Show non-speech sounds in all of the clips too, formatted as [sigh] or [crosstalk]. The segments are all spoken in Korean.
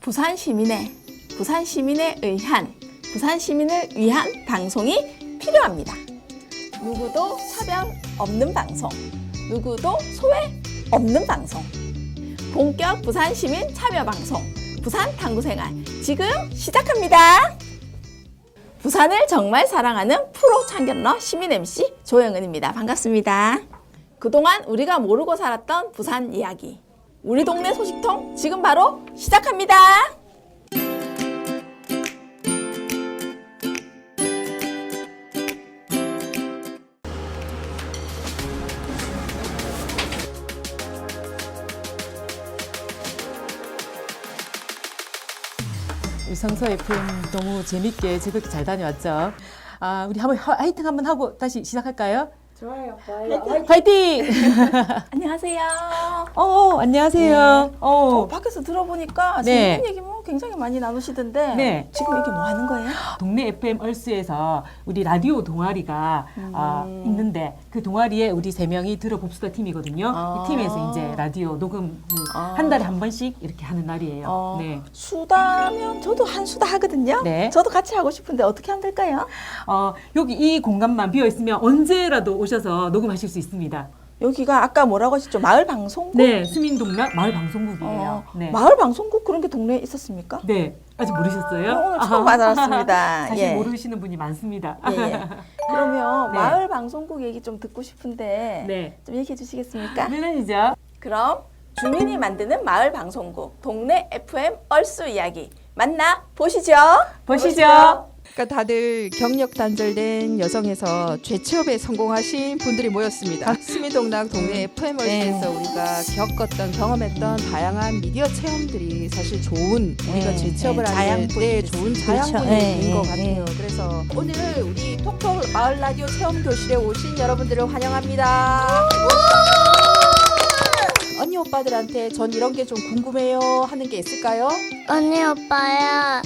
부산 시민의 부산 시민에 의한 부산 시민을 위한 방송이 필요합니다. 누구도 차별 없는 방송, 누구도 소외 없는 방송. 본격 부산 시민 참여 방송 부산 탐구 생활 지금 시작합니다. 부산을 정말 사랑하는 프로 참견러 시민 MC 조영은입니다. 반갑습니다. 그동안 우리가 모르고 살았던 부산 이야기. 우리 동네 소식통 지금 바로 시작합니다. 위성서 FM 너무 재밌게 즐겁게 잘 다녀왔죠. 아, 우리 한번 화- 화이팅 한번 하고 다시 시작할까요? 좋아요, 좋아요. 화이팅! [laughs] 안녕하세요. 어, 안녕하세요. 저 어, 밖에서 들어보니까 네. 재밌는 얘기 뭐 굉장히 많이 나누시던데 네. 지금 이게 뭐 하는 거예요? 동네 FM 얼스에서 우리 라디오 동아리가 아, 음. 있는데 그 동아리에 우리 세 명이 들어봅시다 팀이거든요. 아. 이 팀에서 이제 라디오 녹음 아. 한 달에 한 번씩 이렇게 하는 날이에요. 어, 네. 수다면 저도 한 수다 하거든요. 네. 저도 같이 하고 싶은데 어떻게 하면 될까요? 어, 여기 이 공간만 비어 있으면 언제라도 오셔서 녹음하실 수 있습니다. 여기가 아까 뭐라고 하셨죠? 마을 방송국? 네, 수민동락 마을 방송국이에요. 어, 네. 마을 방송국 그런 게 동네에 있었습니까? 네, 아직 모르셨어요? 어, 오늘 처음 알았습니다. [laughs] 사실 예. 모르시는 분이 많습니다. 예, 예. [laughs] 그러면 네. 마을 방송국 얘기 좀 듣고 싶은데 네, 좀 얘기해 주시겠습니까? 물론이죠. 그럼 주민이 만드는 마을 방송국 동네 FM 얼수 이야기 만나 보시죠. 보시죠. 그러니까 다들 경력 단절된 여성에서 재취업에 성공하신 분들이 모였습니다. 수미동락 동네 FM월드에서 우리가 겪었던 경험했던 다양한 미디어 체험들이 사실 좋은 우리가 네, 재취업을 네, 하는 데 좋은 자양분인 네, 것 네, 같아요. 그래서 오늘 우리 톡톡 마을 라디오 체험 교실에 오신 여러분들을 환영합니다. 언니 오빠들한테 전 이런 게 좀 궁금해요 하는 게 있을까요? 언니 오빠야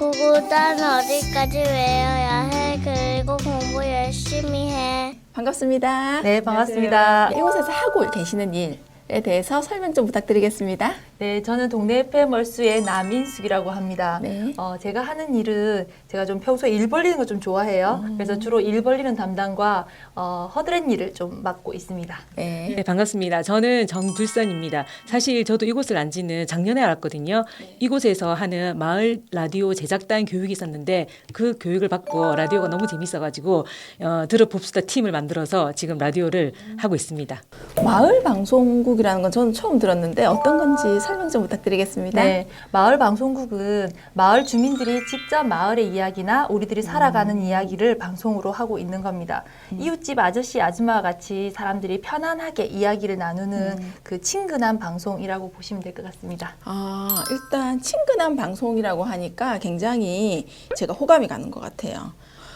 구구단 어디까지 외워야 해 그리고 공부 열심히 해 반갑습니다. 네, 반갑습니다. 이곳에서 하고 계시는 일에 대해서 설명 좀 부탁드리겠습니다. 네, 저는 동네 FM 얼수의 남인숙이라고 합니다. 네. 어, 제가 하는 일은 제가 좀 평소에 일 벌리는 거좀 좋아해요. 음. 그래서 주로 일 벌리는 담당과 어, 허드렛 일을 좀 맡고 있습니다. 네. 네, 반갑습니다. 저는 정불선입니다. 사실 저도 이곳을 안 지는 작년에 알았거든요. 이곳에서 하는 마을 라디오 제작단 교육이 있었는데 그 교육을 받고 라디오가 너무 재밌어가지고 어, 들어봅시다 팀을 만들어서 지금 라디오를 하고 있습니다. 마을 방송국이라는 건 저는 처음 들었는데 어떤 건지 설명 좀 부탁드리겠습니다. 네, 마을 방송국은 마을 주민들이 직접 마을의 이야기나 우리들이 살아가는 음. 이야기를 방송으로 하고 있는 겁니다. 이웃집 아저씨, 아줌마와 같이 사람들이 편안하게 이야기를 나누는 음. 그 친근한 방송이라고 보시면 될 것 같습니다. 아, 일단 친근한 방송이라고 하니까 굉장히 제가 호감이 가는 것 같아요.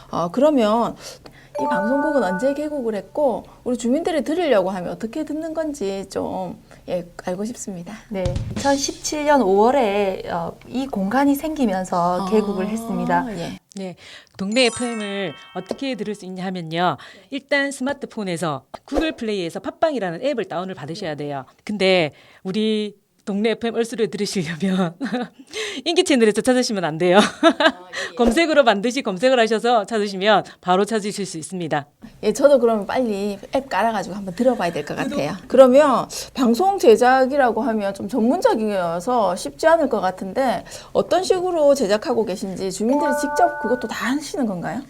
어, 그러면 이 방송국은 언제 개국을 했고 우리 주민들이 들으려고 하면 어떻게 듣는 건지 좀 예, 알고 싶습니다. 네, 2017년 5월에 어, 이 공간이 생기면서 개국을 아, 했습니다. 예. 네, 동네 FM을 어떻게 들을 수 있냐 하면요. 일단 스마트폰에서 구글 플레이에서 팟빵이라는 앱을 다운을 받으셔야 돼요. 근데 우리 동네 FM 얼수를 들으시려면 [laughs] 인기 채널에서 찾으시면 안 돼요. [laughs] 검색으로 반드시 검색을 하셔서 찾으시면 바로 찾으실 수 있습니다. 예, 저도 그러면 빨리 앱 깔아가지고 한번 들어봐야 될 것 같아요. 그러면 방송 제작이라고 하면 좀 전문적이어서 쉽지 않을 것 같은데 어떤 식으로 제작하고 계신지 주민들이 직접 그것도 다 하시는 건가요?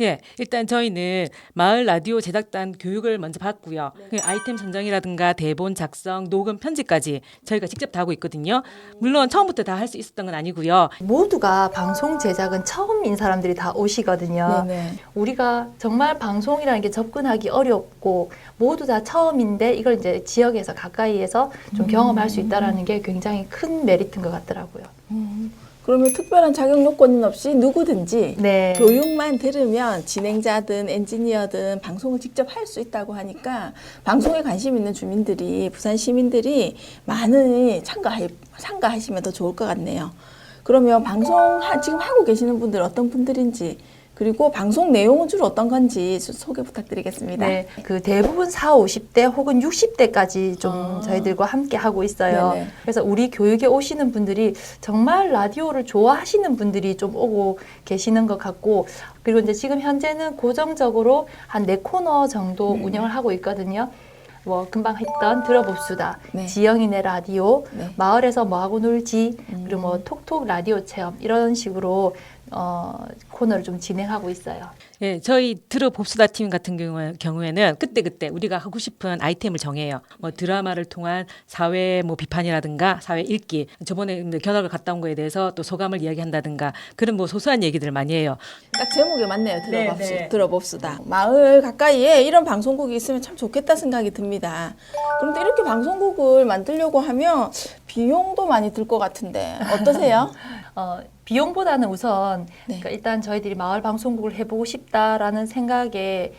예, 일단 저희는 마을 라디오 제작단 교육을 먼저 받고요. 그 아이템 선정이라든가 대본 작성, 녹음, 편집까지 저희가 직접 다 하고 있거든요. 물론 처음부터 다 할 수 있었던 건 아니고요. 모두가 방송 제작은 처음인 사람들이 다 오시거든요. 네네. 우리가 정말 방송이라는 게 접근하기 어렵고 모두 다 처음인데 이걸 이제 지역에서 가까이에서 좀 경험할 수 있다라는 게 굉장히 큰 메리트인 것 같더라고요. 음, 그러면 특별한 자격 요건은 없이 누구든지 네. 교육만 들으면 진행자든 엔지니어든 방송을 직접 할 수 있다고 하니까 방송에 관심 있는 주민들이 부산 시민들이 많이 참가하, 참가하시면 더 좋을 것 같네요. 그러면 방송 하- 지금 하고 계시는 분들 어떤 분들인지 그리고 방송 내용은 주로 어떤 건지 소- 소개 부탁드리겠습니다. 네, 그 대부분 4, 50대 혹은 60대까지 좀 아. 저희들과 함께 하고 있어요. 네네. 그래서 우리 교육에 오시는 분들이 정말 라디오를 좋아하시는 분들이 좀 오고 계시는 것 같고 그리고 이제 지금 현재는 고정적으로 한 네 코너 정도 네. 운영을 하고 있거든요. 뭐 금방 했던 들어봅수다, 네. 지영이네 라디오, 네. 마을에서 뭐하고 놀지, 음. 그리고 뭐 톡톡 라디오 체험 이런 식으로 어, 코너를 좀 진행하고 있어요. 예, 저희 들어봅시다 팀 같은 경우, 경우에는 그때 그때 우리가 하고 싶은 아이템을 정해요. 뭐 드라마를 통한 사회 뭐 비판이라든가 사회 읽기, 저번에 견학을 갔다 온 거에 대해서 또 소감을 이야기한다든가 그런 뭐 소소한 얘기들을 많이 해요. 딱 제목에 맞네요. 들어봅시, 네, 네. 들어봅시다. 마을 가까이에 이런 방송국이 있으면 참 좋겠다 생각이 듭니다. 그런데 이렇게 방송국을 만들려고 하면 비용도 많이 들 것 같은데 어떠세요? [laughs] 어, 비용보다는 우선 네. 그러니까 일단 저희들이 마을 방송국을 해보고 싶다라는 생각에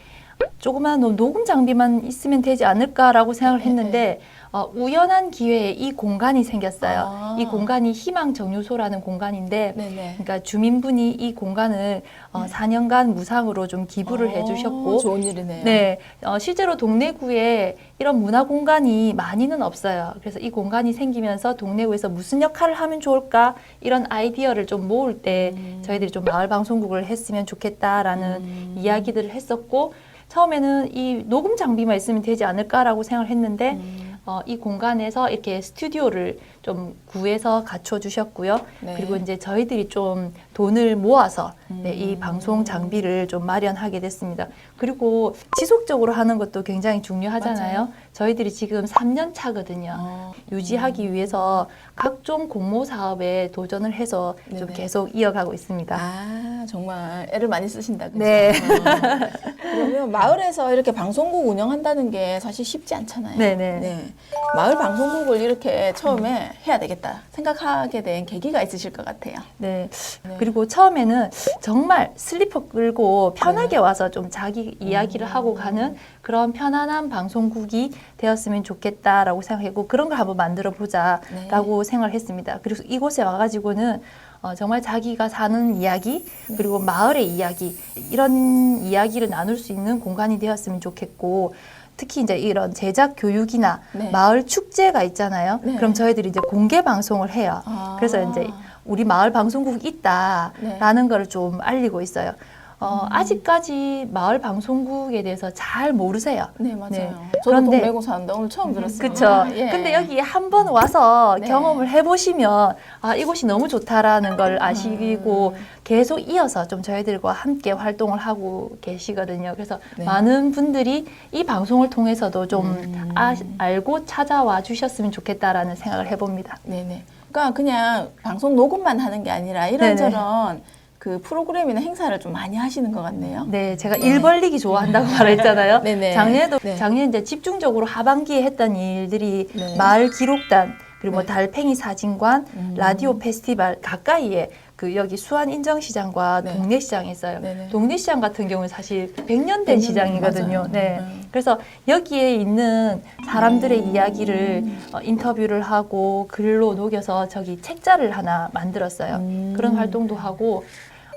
조그만 노- 녹음 장비만 있으면 되지 않을까라고 생각을 했는데 어, 우연한 기회에 이 공간이 생겼어요. 아. 이 공간이 희망 정유소라는 공간인데 네네. 그러니까 주민분이 이 공간을 어, 4년간 무상으로 좀 기부를 어, 해주셨고 좋은 일이네요. 네, 어, 실제로 동래구에 이런 문화 공간이 많이는 없어요. 그래서 이 공간이 생기면서 동래구에서 무슨 역할을 하면 좋을까 이런 아이디어를 좀 모을 때 저희들이 좀 마을 방송국을 했으면 좋겠다라는 이야기들을 했었고 처음에는 이 녹음 장비만 있으면 되지 않을까라고 생각을 했는데 어, 이 공간에서 이렇게 스튜디오를 좀 구해서 갖춰 주셨고요. 네. 그리고 이제 저희들이 좀 돈을 모아서 네, 이 방송 장비를 좀 마련하게 됐습니다. 그리고 지속적으로 하는 것도 굉장히 중요하잖아요. 맞아요. 저희들이 지금 3년 차거든요. 어, 유지하기 위해서 각종 공모 사업에 도전을 해서 좀 네네. 계속 이어가고 있습니다. 아 정말 애를 많이 쓰신다. 그죠? 네. 어. 그러면 마을에서 이렇게 방송국 운영한다는 게 사실 쉽지 않잖아요. 네네. 네. 마을 방송국을 이렇게 처음에 해야 되겠다 생각하게 된 계기가 있으실 것 같아요. 네. 네. 그리고 처음에는 정말 슬리퍼 끌고 편하게 네. 와서 좀 자기 이야기를 음. 하고 가는 그런 편안한 방송국이 되었으면 좋겠다라고 생각했고 그런 걸 한번 만들어 네. 보자라고 생각을 했습니다. 그래서 이곳에 와가지고는 어, 정말 자기가 사는 이야기 그리고 마을의 이야기 이런 이야기를 나눌 수 있는 공간이 되었으면 좋겠고 특히 이제 이런 제작 교육이나 네. 마을 축제가 있잖아요. 네. 그럼 저희들이 이제 공개 방송을 해요. 아. 그래서 이제 우리 마을 방송국이 있다라는 걸 좀 알리고 있어요. 어, 아직까지 마을 방송국에 대해서 잘 모르세요. 네 맞아요. 네. 저도 그런데- 동래구 사는데 오늘 처음 들었어요. 그렇죠. [laughs] 예. 근데 여기 한번 와서 네. 경험을 해보시면 아 이곳이 너무 좋다라는 걸 아시고 음. 계속 이어서 좀 저희들과 함께 활동을 하고 계시거든요. 그래서 네. 많은 분들이 이 방송을 통해서도 좀 음. 아, 알고 찾아와 주셨으면 좋겠다라는 생각을 해봅니다. 네네. 그러니까 그냥 방송 녹음만 하는 게 아니라 이런저런 그 프로그램이나 행사를 좀 많이 하시는 것 같네요. 네, 제가 일 벌리기 좋아한다고 [laughs] 말했잖아요. 네네. 작년에도 네. 작년 이제 집중적으로 하반기에 했던 일들이 네. 마을 기록단 그리고 뭐 네. 달팽이 사진관, 음. 라디오 페스티벌 가까이에 그 여기 수안 인정 시장과 네. 동네 시장이 있어요. 네네. 동네 시장 같은 경우는 사실 100년 100년 된 시장이거든요. 네. 음. 그래서 여기에 있는 사람들의 이야기를 어, 인터뷰를 하고 글로 녹여서 저기 책자를 하나 만들었어요. 음. 그런 활동도 하고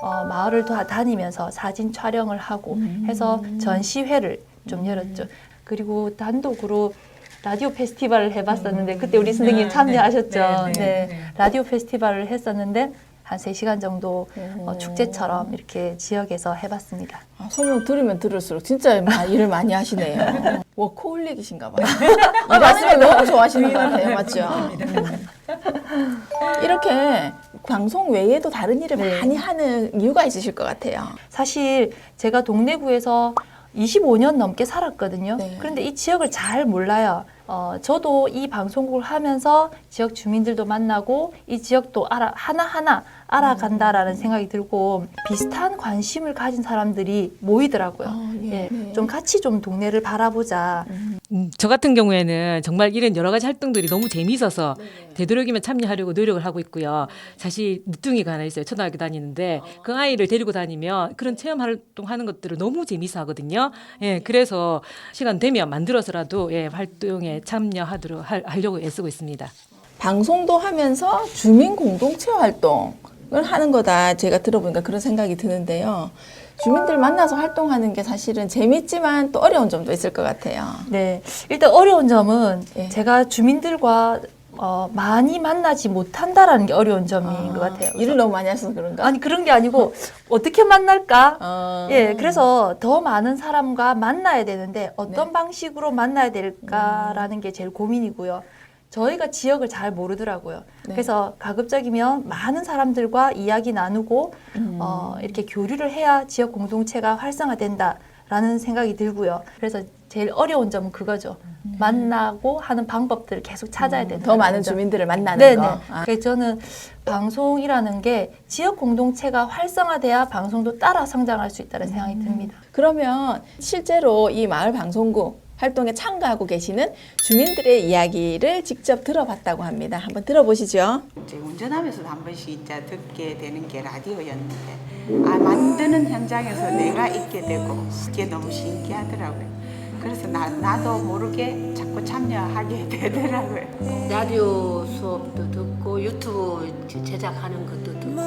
어, 마을을 다 다니면서 사진 촬영을 하고 음. 해서 전시회를 좀 열었죠. 그리고 단독으로 라디오 페스티벌을 해봤었는데 그때 우리 선생님 아, 참여하셨죠. 네, 네, 네, 네. 라디오 페스티벌을 했었는데 한 세시간 정도 어, 오. 축제처럼 이렇게 지역에서 해봤습니다. 아, 설명 들으면 들을수록 진짜 마- 일을 많이 하시네요. [laughs] 워커홀릭이신가 봐요. [laughs] 일하는 걸 너무 좋아하시는 것 같아요. [laughs] 맞죠? 음. 이렇게 방송 외에도 다른 일을 네. 많이 하는 이유가 있으실 것 같아요. 사실 제가 동래구에서 25년 넘게 살았거든요. 네. 그런데 이 지역을 잘 몰라요. 어, 저도 이 방송국을 하면서 지역 주민들도 만나고 이 지역도 알아, 하나하나 알아간다라는 생각이 들고 비슷한 관심을 가진 사람들이 모이더라고요. 아, 예. 예, 네. 좀 같이 좀 동네를 바라보자. 음, 저 같은 경우에는 정말 이런 여러 가지 활동들이 너무 재미있어서 되도록이면 참여하려고 노력을 하고 있고요. 사실 늦둥이가 하나 있어요. 초등학교 다니는데 그 아이를 데리고 다니면 그런 체험 활동 하는 것들을 너무 재미있어 하거든요. 예, 그래서 시간 되면 만들어서라도 예, 활동에 참여하도록 할- 하려고 애쓰고 있습니다. 방송도 하면서 주민 공동체 활동을 하는 거다. 제가 들어보니까 그런 생각이 드는데요. 주민들 만나서 활동하는 게 사실은 재밌지만 또 어려운 점도 있을 것 같아요. 네. 일단 어려운 점은 예. 제가 주민들과 어, 많이 만나지 못한다라는 게 어려운 점인 것 같아요. 일을 너무 많이 하셔서 그런가? 아니 그런 게 아니고 어떻게 만날까? 어. 예, 그래서 더 많은 사람과 만나야 되는데 어떤 네. 방식으로 만나야 될까라는 게 제일 고민이고요. 저희가 지역을 잘 모르더라고요. 네. 그래서 가급적이면 많은 사람들과 이야기 나누고 음. 어, 이렇게 교류를 해야 지역 공동체가 활성화된다라는 생각이 들고요. 그래서 제일 어려운 점은 그거죠. 만나고 하는 방법들을 계속 찾아야 된다. 음. 더 많은 주민들을 만나는 네네. 거. 아. 그래서 저는 방송이라는 게 지역 공동체가 활성화돼야 방송도 따라 성장할 수 있다는 생각이 듭니다. 그러면 실제로 이 마을 방송국 활동에 참가하고 계시는 주민들의 이야기를 직접 들어봤다고 합니다. 한번 들어보시죠. 이제 운전하면서도 한 번씩 이제 듣게 되는 게 라디오였는데 아 만드는 현장에서 내가 있게 되고 그게 너무 신기하더라고요. 그래서 나, 나도 모르게 자꾸 참여하게 [laughs] 되더라고요. 라디오 수업도 듣고 유튜브 제작하는 것도 듣고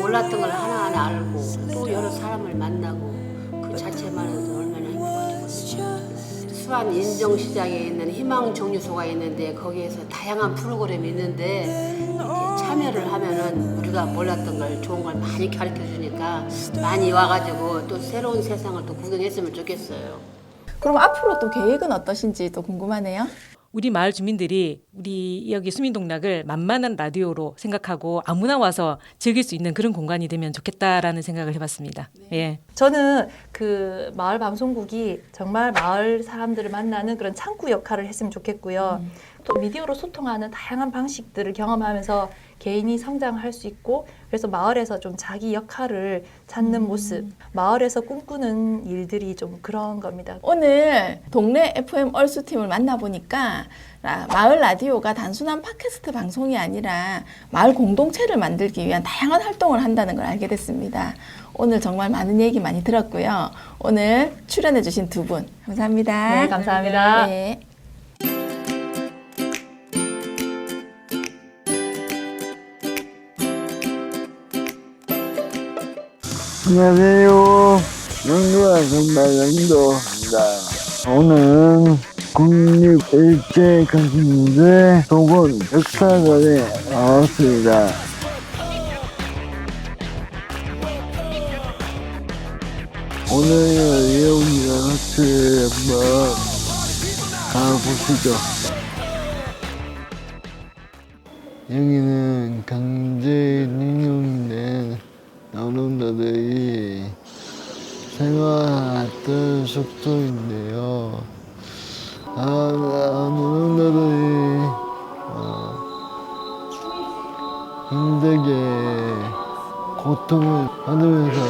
몰랐던 걸 하나하나 알고 또 여러 사람을 만나고 그 자체만으로도 얼마나 행복하거든요. 수안 인정시장에 있는 희망 정류소가 있는데 거기에서 다양한 프로그램이 있는데 참여를 하면은 우리가 몰랐던 걸 좋은 걸 많이 가르쳐 주니까 많이 와가지고 또 새로운 세상을 또 구경했으면 좋겠어요. 그럼 앞으로 또 계획은 어떠신지 또 궁금하네요. 우리 마을 주민들이 우리 여기 수민동락을 만만한 라디오로 생각하고 아무나 와서 즐길 수 있는 그런 공간이 되면 좋겠다라는 생각을 해봤습니다. 예. 저는 그 마을 방송국이 정말 마을 사람들을 만나는 그런 창구 역할을 했으면 좋겠고요. 또 미디어로 소통하는 다양한 방식들을 경험하면서 개인이 성장할 수 있고 그래서 마을에서 좀 자기 역할을 찾는 모습, 마을에서 꿈꾸는 일들이 좀 그런 겁니다. 오늘 동네 FM 얼수 팀을 만나보니까 라- 마을 라디오가 단순한 팟캐스트 방송이 아니라 마을 공동체를 만들기 위한 다양한 활동을 한다는 걸 알게 됐습니다. 오늘 정말 많은 얘기 많이 들었고요. 오늘 출연해주신 두 분 감사합니다. 네, 감사합니다. 네. 안녕하세요. 영유아 정말영도입니다. 오늘 국립 일제강점대 도건 역사관에 나왔습니다. 오늘 여러분이랑 같이 한번 가보시죠. 여기는 강제징용된 나눔자들이 생활했던 숙소인데요. 아, 나눔자들이 어, 힘들게 고통을 받으면서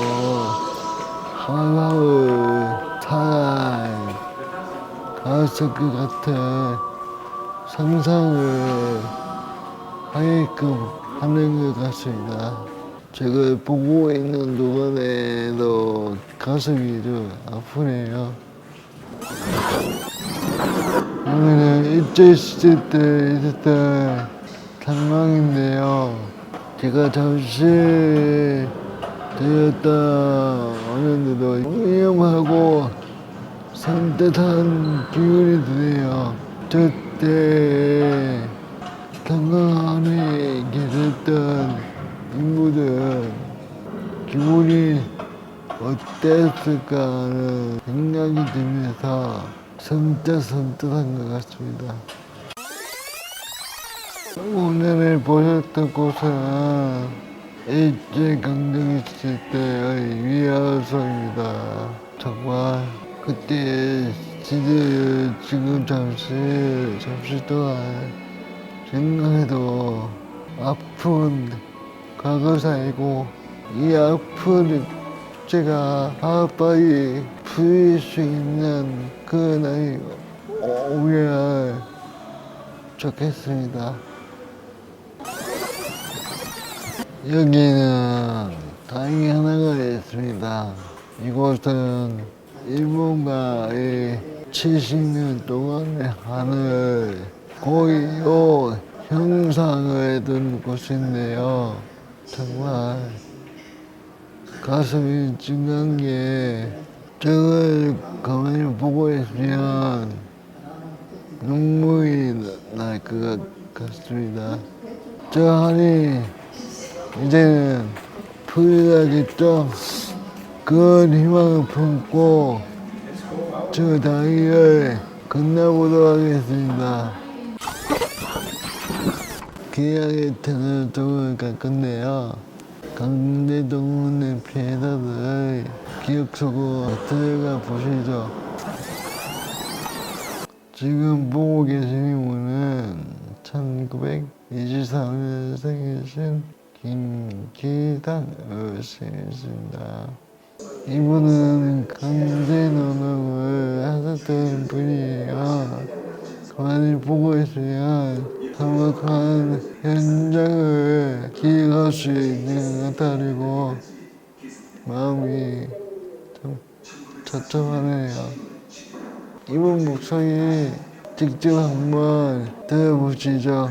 하루하루 살아갔을 것 같은 상상을 하게끔 하는 것 같습니다. 제가 보고 있는 동안에도 가슴이 좀 아프네요. 오늘은 일제 시대 때 있었던 상황인데요. 제가 잠시 되었던 어른들도 위험하고 산뜻한 기운이 드네요. 저때 상강 안에 계셨던 인물은 기분이 어땠을까 하는 생각이 들면서 섬뜩섬뜩한 것 같습니다. 오늘 보셨던 곳은 일제강점기 있을 때의 위화성입니다. 정말 그때 시대를 지금 잠시 잠시 동안 생각해도 아픈 과거사이고 이 아픈 제가 하루빨리 풀릴 수 있는 그 날이 오면 좋겠습니다. 여기는 다행히 하나가 있습니다. 이곳은 일본과의 70년 동안의 한을 고의로 형상을 둔 곳인데요. 정말 가슴이 찡한 게 저걸 가만히 보고 있으면 눈물이 날 것 같습니다. 저 하니 이제는 풀려야겠죠. 그 희망을 품고 저 다리를 건너보도록 하겠습니다. 계약의 터널 도로가 끝내요. 강대동문의 피해자들의 기억 속으로 들어가 보시죠. 지금 보고 계신 분은 1923년에 생기신 김기단 어르신이십니다. 이분은 강제 노동을 하셨던 분이에요. 가만히 보고 있으면 사막한 현장을 기억할 수 있는 것 같아리고 마음이 좀 처참하네요. 이분 목소리 직접 한번 들어보시죠.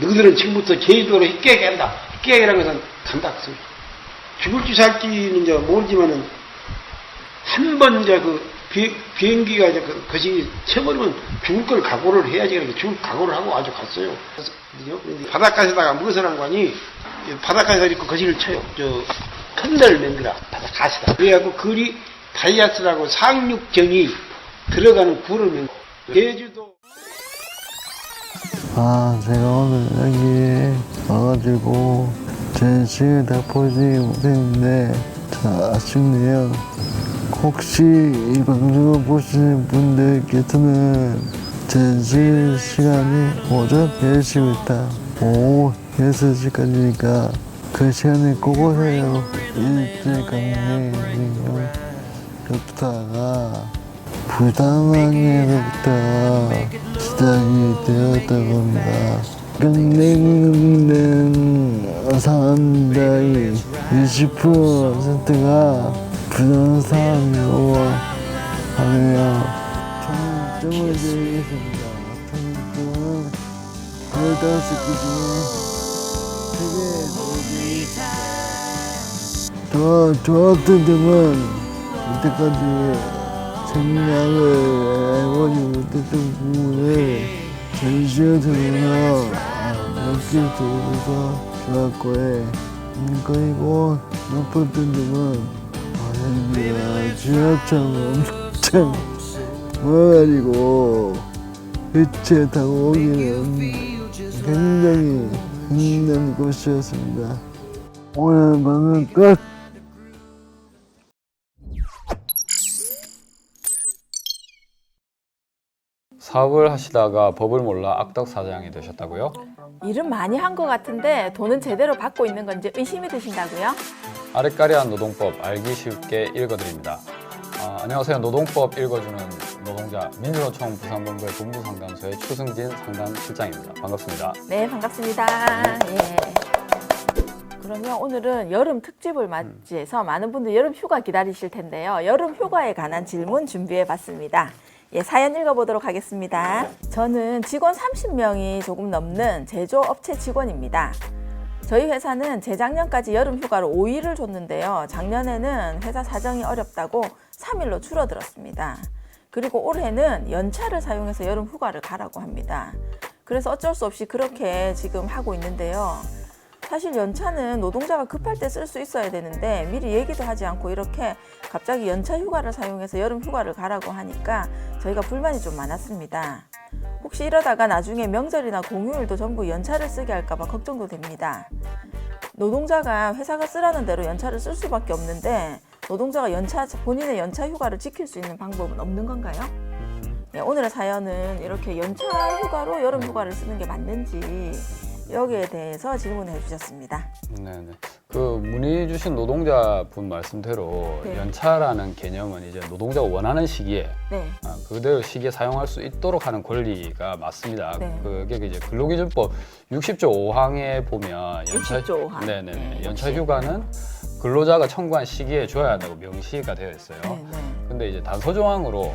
너희들은 지금부터 제주도로 입계하게 한다. 입계하게라는 것은 간다. 죽을지 살지는 이제 모르지만은 한 번 이제 그 비, 비행기가 이제 그, 것이 쳐버리면 죽을 걸 각오를 해야지. 그렇게 죽을 각오를 하고 아주 갔어요. 바닷가에다가 무엇을 한 거니 바닷가에서 이렇게 거시를 쳐요. 저 큰데를 만들어 바닷가에다. 그래갖고 그리 다이아스라고 상륙정이 들어가는 굴을 만들어. 제주도 아, 제가 오늘 여기 와가지고 제 시를 다 보지 못했는데 참 아쉽네요. 혹시 이 방송을 보시는 분들께서는 제시 시간이 오전 10시부터 오후 6시까지니까 그 시간에 꼭 오세요. 일제강점기 역사가 부당항에서부터 시작이 되었다고 합니다. 경쟁된 사람들의 20%가 부동산으로 하며 총점을 드리겠습니다. 총점은 15개 중에 3개 더 좋았던 점은 이때까지 생략을 해보지 못했던 부분을 전시에 들어서 느낄 수 있어서 좋았고요. 음, 그리고 높았던 점은 지하철 엄청 모여가지고 휘체 타고 오기는 굉장히 힘든 곳이었습니다. 오늘 방은 끝! 사업을 하시다가 법을 몰라 악덕 사장이 되셨다고요? 일은 많이 한 것 같은데 돈은 제대로 받고 있는 건지 의심이 드신다고요? 아리까리한 노동법 알기 쉽게 읽어드립니다. 아, 안녕하세요. 노동법 읽어주는 노동자 민주노총 부산본부의 본부상담소의 추승진 상담실장입니다. 반갑습니다. 네, 반갑습니다. 예. 그러면 오늘은 여름 특집을 맞이해서 많은 분들 여름 휴가 기다리실 텐데요. 여름 휴가에 관한 질문 준비해 봤습니다. 예, 사연 읽어보도록 하겠습니다. 저는 직원 30명이 조금 넘는 제조업체 직원입니다. 저희 회사는 재작년까지 여름 휴가를 5일을 줬는데요. 작년에는 회사 사정이 어렵다고 3일로 줄어들었습니다. 그리고 올해는 연차를 사용해서 여름 휴가를 가라고 합니다. 그래서 어쩔 수 없이 그렇게 지금 하고 있는데요. 사실 연차는 노동자가 급할 때 쓸 수 있어야 되는데 미리 얘기도 하지 않고 이렇게 갑자기 연차 휴가를 사용해서 여름 휴가를 가라고 하니까 저희가 불만이 좀 많았습니다. 혹시 이러다가 나중에 명절이나 공휴일도 전부 연차를 쓰게 할까봐 걱정도 됩니다. 노동자가 회사가 쓰라는 대로 연차를 쓸 수밖에 없는데 노동자가 연차 본인의 연차 휴가를 지킬 수 있는 방법은 없는 건가요? 네, 오늘의 사연은 이렇게 연차 휴가로 여름 휴가를 쓰는 게 맞는지 여기에 대해서 질문해 주셨습니다. 네네. 그 문의 주신 노동자분 말씀대로 네. 연차라는 개념은 이제 노동자가 원하는 시기에 네, 아, 그대로 시기에 사용할 수 있도록 하는 권리가 맞습니다. 네. 그게 이제 근로기준법 60조 5항에 보면 연차 60조 5항. 네네네. 네, 연차. 휴가는 근로자가 청구한 시기에 줘야 한다고 명시가 되어 있어요. 네, 네. 근데 이제 단서 조항으로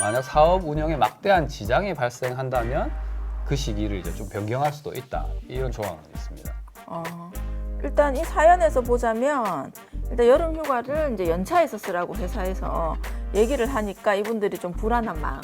만약 사업 운영에 막대한 지장이 발생한다면 그 시기를 이제 좀 변경할 수도 있다 이런 조항은 있습니다. 어, 일단 이 사연에서 보자면 일단 여름 휴가를 이제 연차해서 쓰라고 회사에서 얘기를 하니까 이분들이 좀 불안한 마음,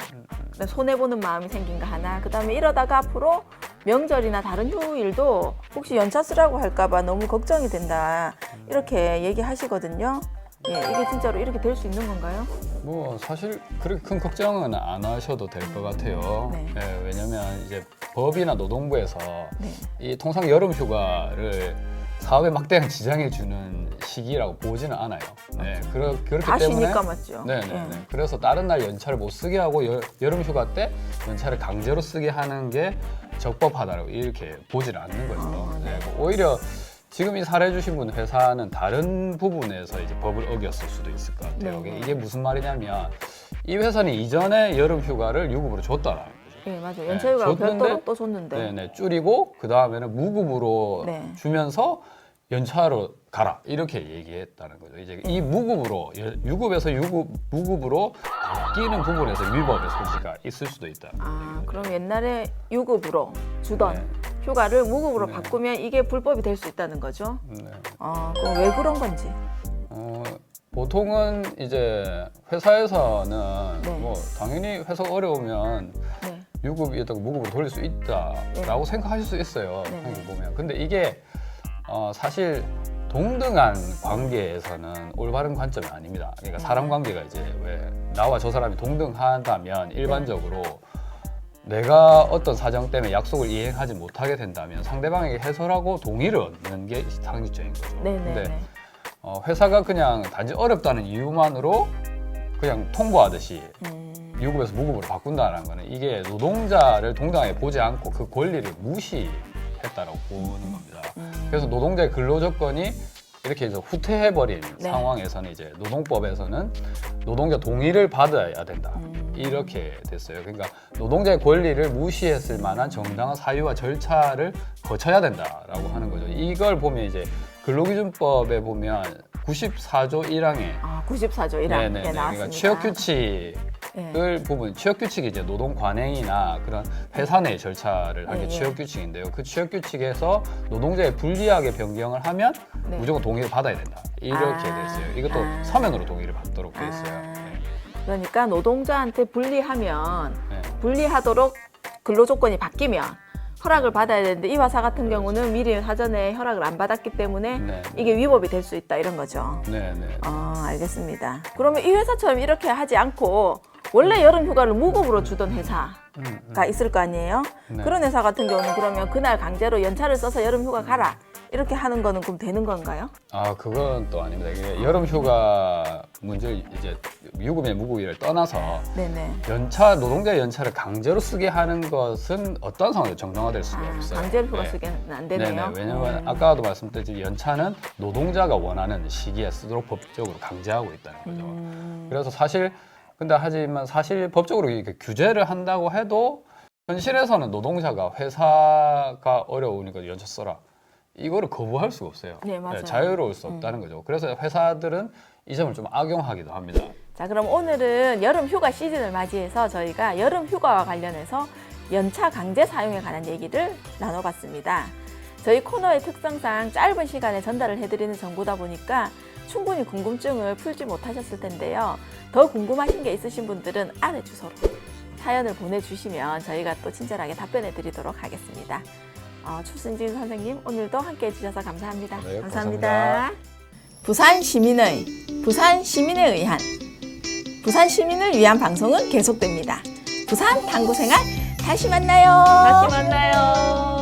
손해 보는 마음이 생긴가 하나. 그다음에 이러다가 앞으로 명절이나 다른 휴일도 혹시 연차 쓰라고 할까봐 너무 걱정이 된다 이렇게 얘기하시거든요. 예, 이게 진짜로 이렇게 될 수 있는 건가요? 뭐 사실 그렇게 큰 걱정은 안 하셔도 될 것 같아요. 네. 예, 왜냐면 이제 법이나 노동부에서 네. 이 통상 여름 휴가를 사업에 막대한 지장을 주는 시기라고 보지는 않아요. 네, 그러, 그렇기 다 때문에 쉬니까 맞죠. 네, 네, 예. 네. 그래서 다른 날 연차를 못 쓰게 하고 여, 여름 휴가 때 연차를 강제로 쓰게 하는 게 적법하다고 이렇게 보지는 않는 거죠. 아, 네. 네, 오히려 지금 이 사례 주신 분 회사는 다른 부분에서 이제 법을 어겼을 수도 있을 것 같아요. 네, 네. 이게 무슨 말이냐면 이 회사는 이전에 여름 휴가를 유급으로 줬다라는 거죠. 예, 맞아요. 네, 연차휴가 줬는데- 별도로 또 줬는데. 네, 네, 줄이고 그 다음에는 무급으로 네. 주면서 연차로 가라 이렇게 얘기했다는 거죠. 이제 이 무급으로 여- 유급에서 유급 무급으로 바뀌는 부분에서 위법의 소지가 있을 수도 있다. 아, 그럼 옛날에 유급으로 주던 네. 휴가를 무급으로 네. 바꾸면 이게 불법이 될 수 있다는 거죠. 네. 아, 그럼 왜 그런 건지. 어, 보통은 이제 회사에서는 네. 뭐 당연히 회사가 어려우면 네. 유급이었다고 무급으로 돌릴 수 있다라고 생각하실 수 있어요. 네. 생각해 보면. 근데 이게 어, 사실 동등한 관계에서는 올바른 관점이 아닙니다. 그러니까 사람 네. 관계가 이제 왜 나와 저 사람이 동등하다면 일반적으로 내가 어떤 사정 때문에 약속을 이행하지 못하게 된다면 상대방에게 해설하고 동의를 얻는 게 상식적인 거죠. 네, 네, 근데 네. 어, 회사가 그냥 단지 어렵다는 이유만으로 그냥 통보하듯이 음, 유급에서 무급으로 바꾼다는 거는 이게 노동자를 동등하게 보지 않고 그 권리를 무시했다라고 보는 겁니다. 음. 그래서 노동자의 근로 조건이 이렇게 해서 후퇴해버린 네. 상황에서는 이제 노동법에서는 노동자 동의를 받아야 된다. 음. 이렇게 됐어요. 그러니까 노동자의 권리를 무시했을 만한 정당한 사유와 절차를 거쳐야 된다라고 하는 거죠. 이걸 보면 이제 근로기준법에 보면 94조 1항에 아, 94조 1항 네네네. 예, 나왔습니다. 그러니까 취업 규칙을 예. 보면 취업 규칙이 이제 노동 관행이나 그런 회사 내 절차를 한게 예, 예. 취업 규칙인데요. 그 취업 규칙에서 노동자의 불리하게 변경을 하면 네. 무조건 동의를 받아야 된다. 이렇게 아, 됐어요. 이것도 아. 서면으로 동의를 받도록 돼 있어요. 아. 네. 그러니까 노동자한테 불리하면 네. 불리하도록 근로 조건이 바뀌면 허락을 받아야 되는데 이 회사 같은 경우는 미리 사전에 허락을 안 받았기 때문에 네. 이게 위법이 될 수 있다 이런 거죠. 네, 네. 아, 알겠습니다. 그러면 이 회사처럼 이렇게 하지 않고 원래 여름 휴가를 무급으로 주던 회사가 음, 음. 있을 거 아니에요? 네. 그런 회사 같은 경우는 그러면 그날 강제로 연차를 써서 여름 휴가 가라 이렇게 하는 거는 그럼 되는 건가요? 아 그건 또 아닙니다. 이게 여름 휴가 문제 이제 유급의 무급을 떠나서 네네. 연차 노동자 연차를 강제로 쓰게 하는 것은 어떤 상황에서 정당화될 수가 아, 없어요. 강제로 휴가 네. 쓰기는 안 되네요. 네네. 왜냐면 음. 아까도 말씀드렸듯이 연차는 노동자가 원하는 시기에 쓰도록 법적으로 강제하고 있다는 거죠. 음. 그래서 사실 근데 하지만 사실 법적으로 이렇게 규제를 한다고 해도 현실에서는 노동자가 회사가 어려우니까 연차 써라 이거를 거부할 수가 없어요. 네, 맞아요. 자유로울 수 없다는 거죠. 그래서 회사들은 이 점을 좀 악용하기도 합니다. 자, 그럼 오늘은 여름 휴가 시즌을 맞이해서 저희가 여름 휴가와 관련해서 연차 강제 사용에 관한 얘기를 나눠봤습니다. 저희 코너의 특성상 짧은 시간에 전달을 해드리는 정보다 보니까 충분히 궁금증을 풀지 못하셨을 텐데요. 더 궁금하신 게 있으신 분들은 아래 주소로 사연을 보내주시면 저희가 또 친절하게 답변해 드리도록 하겠습니다. 어, 추승진 선생님 오늘도 함께 해 주셔서 감사합니다. 네, 감사합니다. 감사합니다. 부산 시민의 부산 시민에 의한 부산 시민을 위한 방송은 계속됩니다. 부산 탐구 생활 다시 만나요. 다시 만나요.